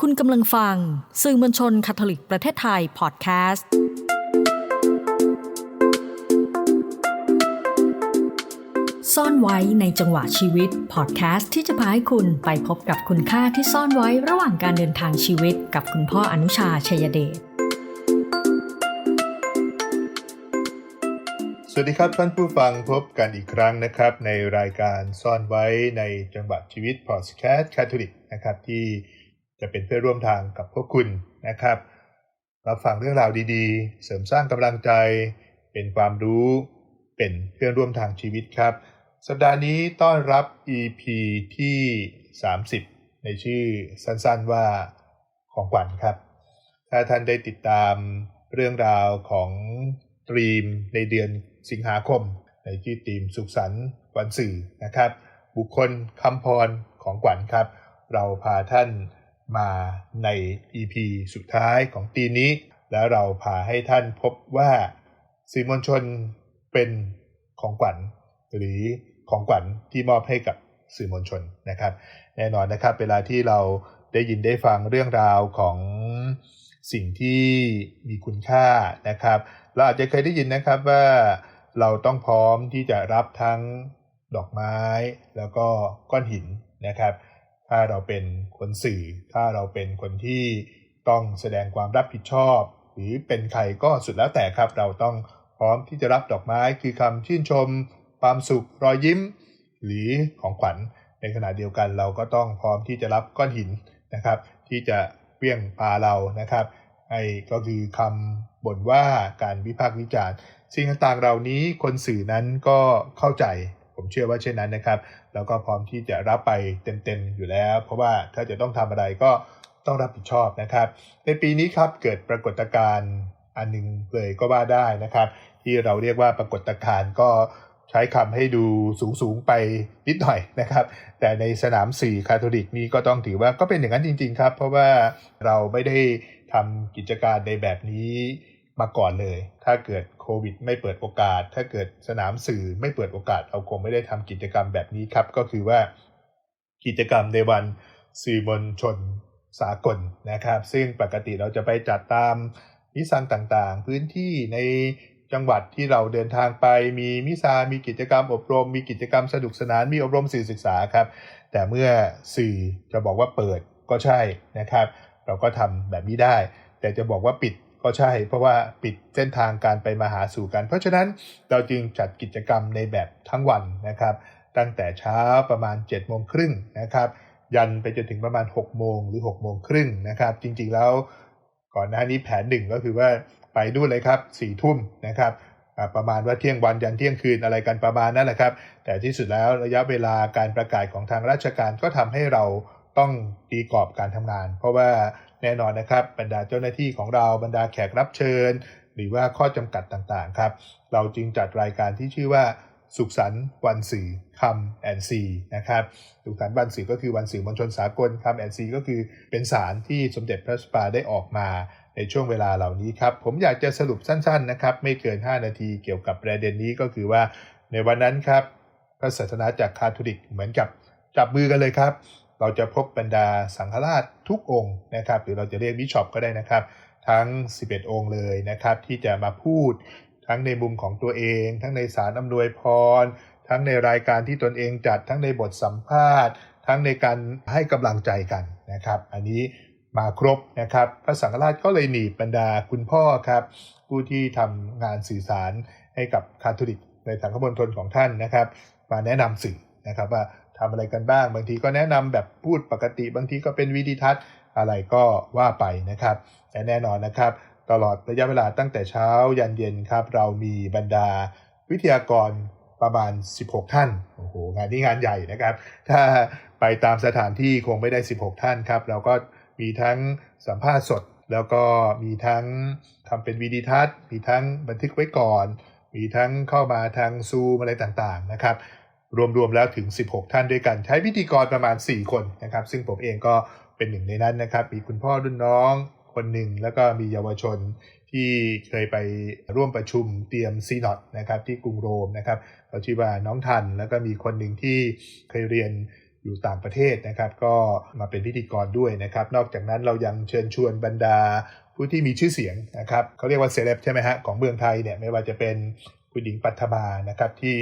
คุณกำลังฟัง สื่อมวลชนคาทอลิกประเทศไทยพอดแคสต์ ซ่อนไว้ในจังหวะชีวิตพอดแคสต์ที่จะพาให้คุณไปพบกับคุณค่าที่ซ่อนไว้ระหว่างการเดินทางชีวิตกับคุณพ่ออนุชาชัยเดชสวัสดีครับท่านผู้ฟังพบกันอีกครั้งนะครับ ในรายการซ่อนไว้ในจังหวะชีวิตพอดแคสต์คาทอลิกนะครับที่ จะเป็นเพื่อนร่วมทางกับพวกคุณนะครับ รับฟังเรื่องราวดีๆ เสริมสร้างกำลังใจ เป็นความรู้เป็นเพื่อนร่วมทางชีวิตครับ สัปดาห์นี้ต้อนรับ EP ที่ 30 ในชื่อสั้นๆว่าของขวัญครับ ถ้าท่านได้ติดตามเรื่องราวของตรีมในเดือนสิงหาคม ในที่ตรีมสุขสันต์วันสื่อนะครับ บุคคลคำพรของขวัญครับ เราพาท่าน มาใน EP สุดท้ายของตีนี้ แล้วเราพาให้ท่านพบว่าสื่อมวลชนเป็นของขวัญหรือของขวัญที่มอบให้กับสื่อมวลชนนะครับ แน่นอนนะครับ เวลาที่เราได้ยินได้ฟังเรื่องราวของสิ่งที่มีคุณค่านะครับ เราอาจจะเคยได้ยินนะครับว่าเราต้องพร้อมที่จะรับทั้งดอกไม้แล้วก็ก้อนหินนะครับ ถ้าเราเป็นคนสื่อ ถ้าเราเป็นคนที่ต้องแสดงความรับผิดชอบ หรือเป็นใครก็สุดแล้วแต่ครับ เราต้องพร้อมที่จะรับดอกไม้คือคำชื่นชม ความสุขรอยยิ้ม หรือของขวัญ ในขณะเดียวกันเราก็ต้องพร้อมที่จะรับก้อนหินนะครับ ที่จะเปี้ยงปาเรานะครับไอ้ก็คือคำบ่นว่าการวิพากษ์วิจารณ์สิ่งต่างๆเหล่านี้คนสื่อนั้นก็เข้าใจ ผมเชื่อว่าเช่นนั้นนะครับ แล้วก็พร้อมที่จะรับไปเต็มๆอยู่แล้ว เพราะว่าถ้าจะต้องทำอะไรก็ต้องรับผิดชอบนะครับ ในปีนี้ครับเกิดปรากฏการณ์อันหนึงเลยก็ว่าได้นะครับ ที่เราเรียกว่าปรากฏการณ์ก็ใช้คำให้ดูสูงๆไปนิดหน่อยนะครับ แต่ในสนามสื่คาทอลิกนี้ก็ต้องถือว่าก็เป็นอย่างนั้นจริง ๆ ครับ เพราะว่าเราไม่ได้ทำกิจการในแบบนี้ มาก่อนเลย ถ้าเกิดโควิด ไม่เปิดโอกาส ถ้าเกิดสนามสื่อไม่เปิดโอกาส เราคงไม่ได้ทำกิจกรรมแบบนี้ครับ ก็คือว่ากิจกรรมในวันสื่อมวลชนสากลนะครับ ซึ่งปกติเราจะไปจัดตามนิสังต่างๆ พื้นที่ในจังหวัดที่เราเดินทางไปมีมิซามีกิจกรรมอบรม มีกิจกรรมสนุกสนาน มีอบรมสื่อศึกษาครับ แต่เมื่อสื่อจะบอกว่าเปิดก็ใช่นะครับ เราก็ทำแบบนี้ได้ แต่จะบอกว่าปิด ก็ใช่ เพราะว่าปิดเส้นทางการไปมาหาสู่กัน เพราะฉะนั้นเราจึงจัดกิจกรรมในแบบทั้งวันนะครับ ตั้งแต่เช้าประมาณ7จ็ดโมงครึ่งนะครับ ยันไปจนถึงประมาณ6กโมงหรือ6กโมงครึ่งนะครับ จริงๆแล้วก่อนหน้านี้แผนหนึ่งก็คือว่าไปนู่นเลยครับสี่ทุ่มนะครับประมาณว่าเที่ยงวันยันเที่ยงคืนอะไรกันประมาณนั้นแหละครับ แต่ที่สุดแล้วระยะเวลาการประกาศของทางราชการก็ทำให้เราต้องตีกรอบการทำงาน เพราะว่า แน่นอนนะครับ บรรดาเจ้าหน้าที่ของเราบรรดาแขกรับเชิญ หรือว่าข้อจำกัดต่างๆครับ เราจึงจัดรายการที่ชื่อว่าสุขสันต์วันสื่อคำแอนซีนะครับสุขสันต์วันสื่อก็คือวันสื่อมวลชนสากลคำแอนซีก็คือเป็นสารที่สมเด็จพระสปาได้ออกมาในช่วงเวลาเหล่านี้ครับ ผมอยากจะสรุปสั้นๆนะครับ ไม่เกิน 5 นาทีเกี่ยวกับประเด็นนี้ก็คือว่าในวันนั้นครับพระศาสนาจากคาทอลิกเหมือนกับจับมือกันเลยครับ เราจะพบบรรดาสังฆราชทุกองค์นะครับ หรือเราจะเรียกบิชอปก็ได้นะครับ ทั้ง 11 องค์เลยนะครับ ที่จะมาพูดทั้งในมุมของตัวเอง ทั้งในสารอำนวยพร ทั้งในรายการที่ตนเองจัด ทั้งในบทสัมภาษณ์ ทั้งในการให้กำลังใจกันนะครับ อันนี้มาครบนะครับ พระสังฆราชก็เลยหนีบบรรดาคุณพ่อครับ ผู้ที่ทำงานสื่อสารให้กับคาทอลิกในสังฆมณฑลของท่านนะครับ มาแนะนำสื่อนะครับว่า ทำอะไรกันบ้าง บางทีก็แนะนำแบบพูดปกติ บางทีก็เป็นวิดีทัศน์อะไรก็ว่าไปนะครับแต่แน่นอนนะครับ ตลอดระยะเวลาตั้งแต่เช้ายันเย็นครับ เรามีบรรดาวิทยากรประมาณ 16 ท่านโอ้โหงานนี้งานใหญ่นะครับ ถ้าไปตามสถานที่คงไม่ได้ 16 ท่านครับ เราก็มีทั้งสัมภาษณ์สด แล้วก็มีทั้งทำเป็นวิดีทัศน์ มีทั้งบันทึกไว้ก่อน มีทั้งเข้ามาทางซูมอะไรต่างๆนะครับ รวมๆแล้วถึง 16 ท่านด้วยกัน ใช้พิธีกรประมาณ 4 คนนะครับ ซึ่งผมเองก็เป็นหนึ่งในนั้นนะครับ มีคุณพ่อรุ่นน้องคนหนึ่ง แล้วก็มีเยาวชนที่เคยไปร่วมประชุมเตรียมซีนอตนะครับที่กรุงโรมนะครับเขาชื่อว่าน้องทัน แล้วก็มีคนหนึ่งที่เคยเรียนอยู่ต่างประเทศนะครับ ก็มาเป็นพิธีกรด้วยนะครับ นอกจากนั้นเรายังเชิญชวนบรรดาผู้ที่มีชื่อเสียงนะครับเขาเรียกว่าเซเลบใช่ไหมฮะของเมืองไทยเนี่ยไม่ว่าจะเป็นคุณหญิงปัทมานะครับที่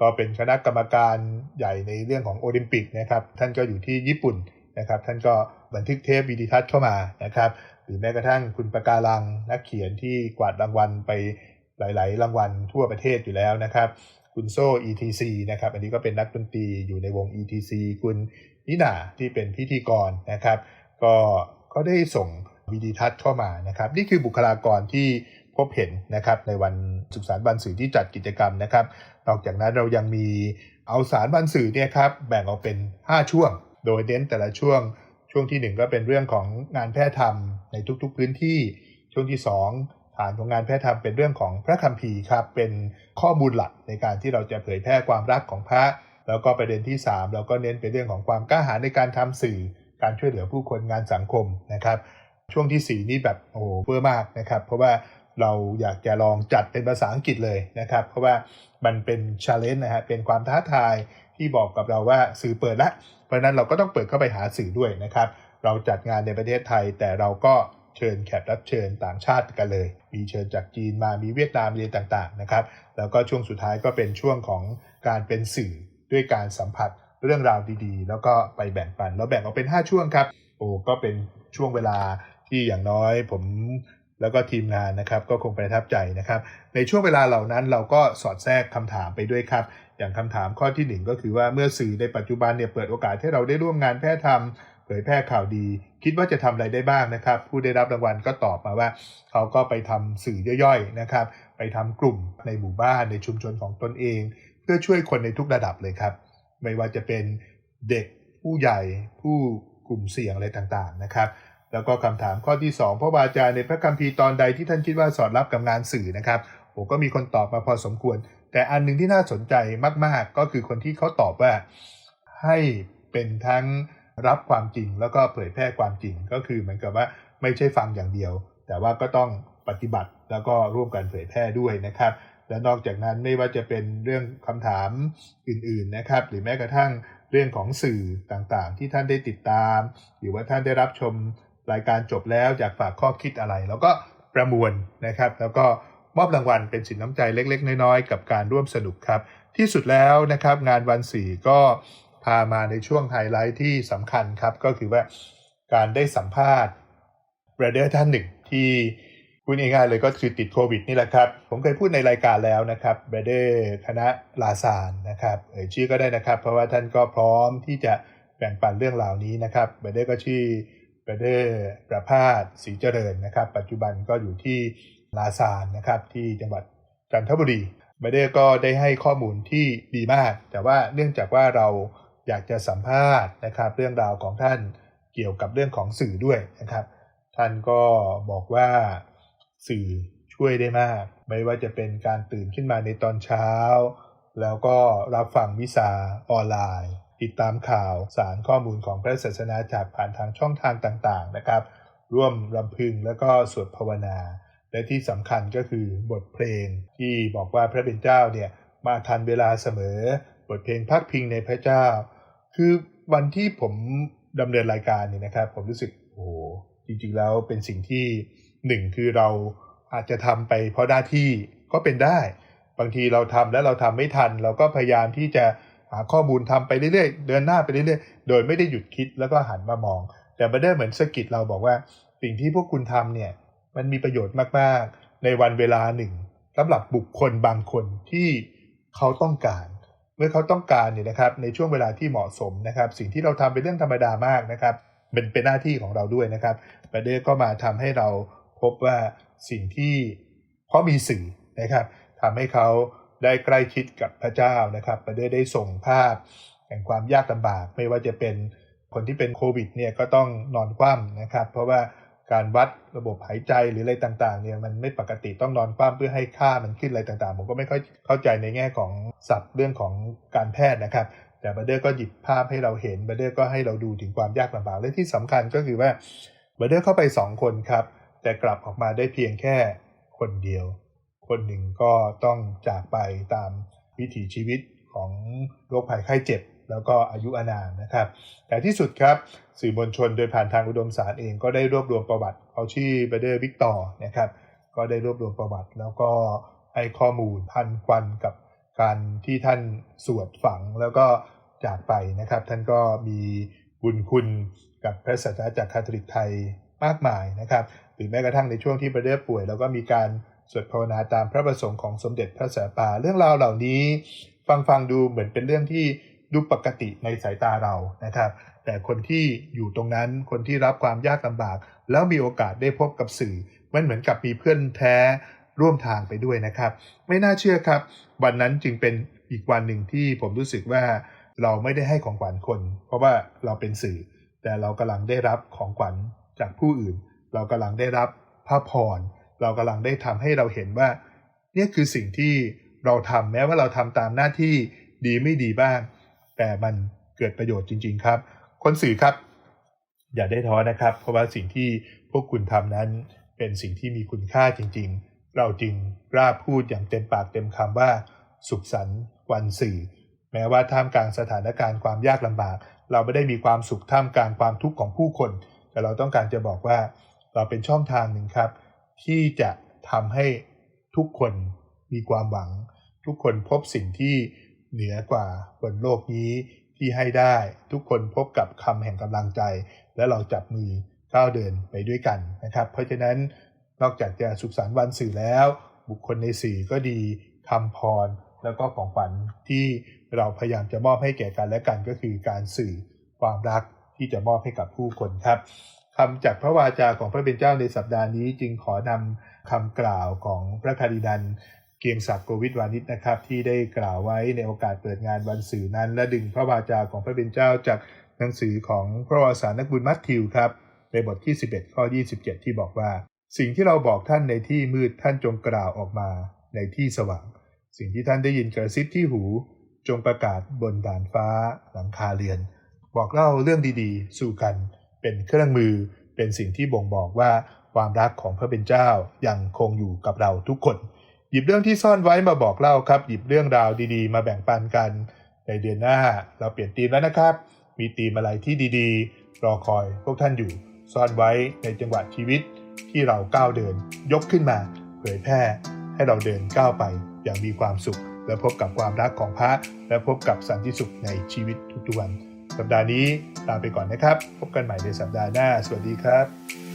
ก็เป็นคณะกรรมการใหญ่ในเรื่องของโอลิมปิกนะครับ ท่านก็อยู่ที่ญี่ปุ่นนะครับ ท่านก็บันทึกเทปวิดีทัศน์เข้ามานะครับ หรือแม้กระทั่งคุณประการังนักเขียนที่กวาดรางวัลไปหลาย ๆ รางวัลทั่วประเทศอยู่แล้วนะครับคุณโซ่ ETC นะครับ อันนี้ก็เป็นนักดนตรีอยู่ในวง ETC คุณนิน่าที่เป็นพิธีกรนะครับ ก็ก็ได้ส่งวิดีทัศน์เข้ามานะครับ นี่คือบุคลากรที่ พบเห็นนะครับในวันสุขสันต์วันสื่อที่จัดกิจกรรมนะครับ นอกจากนั้นเรายังมีเอาสารวันสื่อเนี่ยครับแบ่งออกเป็น 5 ช่วง โดยเน้นแต่ละช่วง ช่วงที่ 1 ก็เป็นเรื่องของงานแพทย์ธรรมในทุกๆพื้นที่ ช่วงที่ 2 ฐานของงานแพทย์ธรรมเป็นเรื่องของพระคัมภีร์ครับเป็นข้อมูลหลักในการที่เราจะเผยแพร่ความรักของพระ แล้วก็ประเด็นที่ 3 เราก็เน้นไปเรื่องของความกล้าหาญในการทำสื่อการช่วยเหลือผู้คนงานสังคมนะครับช่วงที่ 4 นี่แบบโอ้โหเพื่อมากนะครับ เพราะว่า เราอยากจะลองจัดเป็นภาษาอังกฤษเลยนะครับ เพราะว่ามันเป็นชาเลนจ์นะฮะเป็นความท้าทายที่บอกกับเราว่าสื่อเปิดแล้วเพราะนั้นเราก็ต้องเปิดเข้าไปหาสื่อด้วยนะครับ เราจัดงานในประเทศไทย แต่เราก็เชิญแขกรับเชิญต่างชาติกันเลย มีเชิญจากจีนมามีเวียดนามเรียนต่างๆนะครับ แล้วก็ช่วงสุดท้ายก็เป็นช่วงของการเป็นสื่อด้วยการสัมผัสเรื่องราวดีๆ แล้วก็ไปแบ่งปันเราแบ่งออกเป็น 5 ช่วงครับ โอ้ก็เป็นช่วงเวลาที่อย่างน้อยผม แล้วก็ทีมงานนะครับก็คงประทับใจนะครับ ในช่วงเวลาเหล่านั้นเราก็สอดแทรกคำถามไปด้วยครับ อย่างคำถามข้อที่หนึ่งก็คือว่าเมื่อสื่อในปัจจุบันเนี่ยเปิดโอกาสให้เราได้ร่วมงานแพทย์ธรรมเผยแพร่ข่าวดี คิดว่าจะทำอะไรได้บ้างนะครับ ผู้ได้รับรางวัลก็ตอบมาว่า เขาก็ไปทำสื่อย่อยๆนะครับ ไปทำกลุ่มในหมู่บ้านในชุมชนของตนเอง เพื่อช่วยคนในทุกระดับเลยครับ ไม่ว่าจะเป็นเด็กผู้ใหญ่ผู้กลุ่มเสี่ยงอะไรต่างๆนะครับ แล้วก็คำถามข้อที่ 2 พระวาจาในพระคัมภีร์ตอนใดที่ท่านคิดว่าสอดรับกับงานสื่อนะครับโอ้ก็มีคนตอบมาพอสมควร แต่อันหนึ่งที่น่าสนใจมาก ๆ ก็คือคนที่เขาตอบว่าให้เป็นทั้งรับความจริงแล้วก็เผยแพร่ความจริงก็คือเหมือนกับว่าไม่ใช่ฟังอย่างเดียว แต่ว่าก็ต้องปฏิบัติแล้วก็ร่วมกันเผยแพร่ด้วยนะครับ และนอกจากนั้นไม่ว่าจะเป็นเรื่องคำถามอื่นๆนะครับ หรือแม้กระทั่งเรื่องของสื่อต่างๆ ที่ท่านได้ติดตาม หรือว่าท่านได้รับชม รายการจบแล้วอยากฝากข้อคิดอะไร แล้วก็ประมวลนะครับ แล้วก็มอบรางวัลเป็นสินน้ำใจเล็ก ๆ น้อยๆ กับการร่วมสนุกครับ ที่สุดแล้วนะครับงานวันสี่ก็พามาในช่วงไฮไลท์ที่สำคัญครับ ก็คือว่าการได้สัมภาษณ์บรเดอร์ท่านหนึ่งที่พูดง่ายๆเลยก็คือติดโควิดนี่แหละครับ ผมเคยพูดในรายการแล้วนะครับบรเดอร์คณะลาซานนะครับเอ่ยชื่อก็ได้นะครับ เพราะว่าท่านก็พร้อมที่จะแบ่งปันเรื่องราวนี้นะครับบรเดอร์ก็ชื่อ บรเดอร์ประพาสศรีเจริญนะครับ ปัจจุบันก็อยู่ที่ลาซานนะครับที่จังหวัดจันทบุรีบรเดอร์ก็ได้ให้ข้อมูลที่ดีมาก แต่ว่าเนื่องจากว่าเราอยากจะสัมภาษณ์นะครับ เรื่องราวของท่านเกี่ยวกับเรื่องของสื่อด้วยนะครับ ท่านก็บอกว่าสื่อช่วยได้มาก ไม่ว่าจะเป็นการตื่นขึ้นมาในตอนเช้า แล้วก็รับฟังวิสาออนไลน์ ติดตามข่าวสารข้อมูลของพระศาสนาจากผ่านทางช่องทางต่างๆนะครับ ร่วมรำพึงแล้วก็สวดภาวนา และที่สำคัญก็คือบทเพลงที่บอกว่าพระเป็นเจ้าเนี่ยมาทันเวลาเสมอ บทเพลงพักพิงในพระเจ้า คือวันที่ผมดำเนินรายการเนี่ยนะครับ ผมรู้สึกโอ้โหจริงๆแล้วเป็นสิ่งที่หนึ่งคือเราอาจจะทำไปเพราะหน้าที่ก็เป็นได้ บางทีเราทำแล้วเราทำไม่ทัน เราก็พยายามที่จะ หาข้อมูลทำไปเรื่อยๆ เดินหน้าไปเรื่อยๆ โดยไม่ได้หยุดคิดแล้วก็หันมามอง แต่บันเดอร์เหมือนสะกิดเราบอกว่า สิ่งที่พวกคุณทำเนี่ยมันมีประโยชน์มากๆ ในวันเวลาหนึ่งสำหรับบุคคลบางคนที่เขาต้องการ เมื่อเขาต้องการเนี่ยนะครับในช่วงเวลาที่เหมาะสมนะครับ สิ่งที่เราทำเป็นเรื่องธรรมดามากนะครับเป็นเป็นหน้าที่ของเราด้วยนะครับบันเดอร์ก็มาทำให้เราพบว่าสิ่งที่เพราะมีสื่อนะครับทำให้เขา ได้ใกล้ชิดกับพระเจ้านะครับบัเดอร์ได้ส่งภาพแห่งความยากลำบาก ไม่ว่าจะเป็นคนที่เป็นโควิดเนี่ยก็ต้องนอนคว่ำนะครับ เพราะว่าการวัดระบบหายใจหรืออะไรต่างๆเนี่ยมันไม่ปกติต้องนอนคว่ำเพื่อให้ค่ามันขึ้นอะไรต่างๆ ผมก็ไม่ค่อยเข้าใจในแง่ของศัพท์เรื่องของการแพทย์นะครับ แต่บัเดอร์ก็หยิบภาพให้เราเห็นบัเดอร์ก็ให้เราดูถึงความยากลำบากและที่สำคัญก็คือว่าบัเดอร์เข้าไป 2 คนครับ แต่กลับออกมาได้เพียงแค่คนเดียว คนหนึ่งก็ต้องจากไปตามวิถีชีวิตของโรคภัยไข้เจ็บ แล้วก็อายุอานามนะครับ แต่ที่สุดครับสื่อมวลชนโดยผ่านทางอุดมสารเองก็ได้รวบรวมประวัติเขาชื่อเบเดอร์วิกตอร์นะครับก็ได้รวบรวมประวัติ แล้วก็ให้ข้อมูลพันควันกับการที่ท่านสวดฝังแล้วก็จากไปนะครับ ท่านก็มีบุญคุณกับพระศาสนาจักรคาทอลิกไทยมากมายนะครับหรือแม้กระทั่งในช่วงที่เบเดอร์ป่วย แล้วก็มีการ สวดภาวนาตามพระประสงค์ของสมเด็จพระสัปาเรื่องราวเหล่านี้ ฟังฟังดูเหมือนเป็นเรื่องที่ดูปกติในสายตาเรานะครับ แต่คนที่อยู่ตรงนั้นคนที่รับความยากลำบาก แล้วมีโอกาสได้พบกับสื่อมันเหมือนกับมีเพื่อนแท้ร่วมทางไปด้วยนะครับ ไม่น่าเชื่อครับ วันนั้นจึงเป็นอีกวันหนึ่งที่ผมรู้สึกว่าเราไม่ได้ให้ของขวัญคน เพราะว่าเราเป็นสื่อ แต่เรากำลังได้รับของขวัญจากผู้อื่น เรากำลังได้รับพระพร เรากำลังได้ทำให้เราเห็นว่าเนี่ยคือสิ่งที่เราทำแม้ว่าเราทำตามหน้าที่ดีไม่ดีบ้าง แต่มันเกิดประโยชน์จริง ๆ ครับ คนสื่อครับ อย่าได้ท้อนะครับ เพราะว่าสิ่งที่พวกคุณทำนั้นเป็นสิ่งที่มีคุณค่าจริง ๆ เราจึงกล้าพูดอย่างเต็มปากเต็มคำว่า สุขสันต์วันสื่อ แม้ว่าท่ามกลางสถานการณ์ความยากลำบาก เราไม่ได้มีความสุขท่ามกลางความทุกข์ของผู้คน แต่เราต้องการจะบอกว่าเราเป็นช่องทางหนึ่งครับ ที่จะทำให้ทุกคนมีความหวัง ทุกคนพบสิ่งที่เหนือกว่าบนโลกนี้ที่ให้ได้ ทุกคนพบกับคำแห่งกำลังใจ และเราจับมือก้าวเดินไปด้วยกันนะครับ เพราะฉะนั้นนอกจากจะสุขสันต์วันสื่อแล้ว บุคคลในสื่อก็ดีคำพรแล้วก็ของขวัญที่เราพยายามจะมอบให้แก่กันและกันก็คือการสื่อความรักที่จะมอบให้กับผู้คนครับ คำจากพระวาจาของพระเป็นเจ้าในสัปดาห์นี้จึงขอนำคำกล่าวของพระคารินันเกียงศักดิ์โกวิทวานิชนะครับที่ได้กล่าวไว้ในโอกาสเปิดงานวันสื่อนั้น และดึงพระวาจาของพระเป็นเจ้าจากหนังสือของพระวสารนักบุญมัทธิวครับ ในบทที่ 11 ข้อ 27 ที่บอกว่า สิ่งที่เราบอกท่านในที่มืดท่านจงกล่าวออกมาในที่สว่าง สิ่งที่ท่านได้ยินกระซิบที่หู จงประกาศบนด่านฟ้าหลังคาเรือน บอกเล่าเรื่องดีๆ สู่กัน เป็นเครื่องมือเป็นสิ่งที่บ่งบอกว่าความรักของพระเป็นเจ้ายังคงอยู่กับเราทุกคน หยิบเรื่องที่ซ่อนไว้มาบอกเล่าครับ หยิบเรื่องราวดีๆ มาแบ่งปันกันในเดือนหน้า เราเปลี่ยนธีมแล้วนะครับ มีธีมอะไรที่ดีๆ รอคอยพวกท่านอยู่ ซ่อนไว้ในจังหวะชีวิตที่เราก้าวเดิน ยกขึ้นมาเผยแพร่ให้เราเดินก้าวไปอย่างมีความสุข และพบกับความรักของพระ และพบกับสันติสุขในชีวิตทุกๆวัน สัปดาห์นี้ลาไปก่อนนะครับ พบกันใหม่ในสัปดาห์หน้า สวัสดีครับ